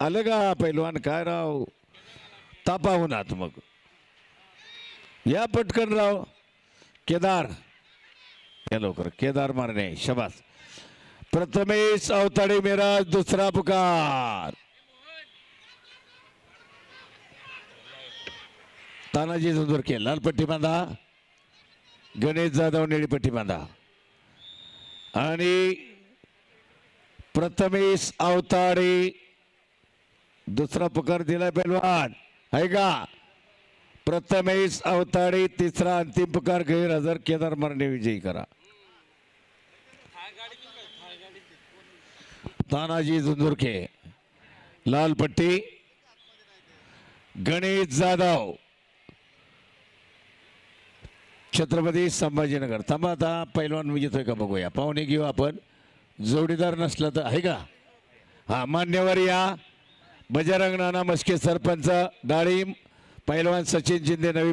आलं का पैलवान काय राव? तापाहून आत मग. या पटकन राव. केदार. या लवकर. केदार मारणे. शबास. प्रथमेश अवताडे मिराज दुसरा पुकार. तानाजी के लाल पट्टी बांधा. गणेश जाधव निळी पट्टी बांधा. आणि प्रथमेश अवताडे दुसरा पुकार दिला पैलवान आहे का? प्रथमेश अवताडे तिसरा अंतिम पुकार गैरहजर केदार मरणे विजयी करा. तानाजी झुंझुरके लाल पट्टी गणेश जाधव. छत्रपती संभाजीनगर. थांबा आता पैलवान येतोय का बघूया. पाहुणे घेऊ आपण. जोडीदार नसला तर आहे का? हा मान्यवर या. बजरंग नाना मस्के सरपंच डाळिंब पैलवान सचिन शिंदे नवी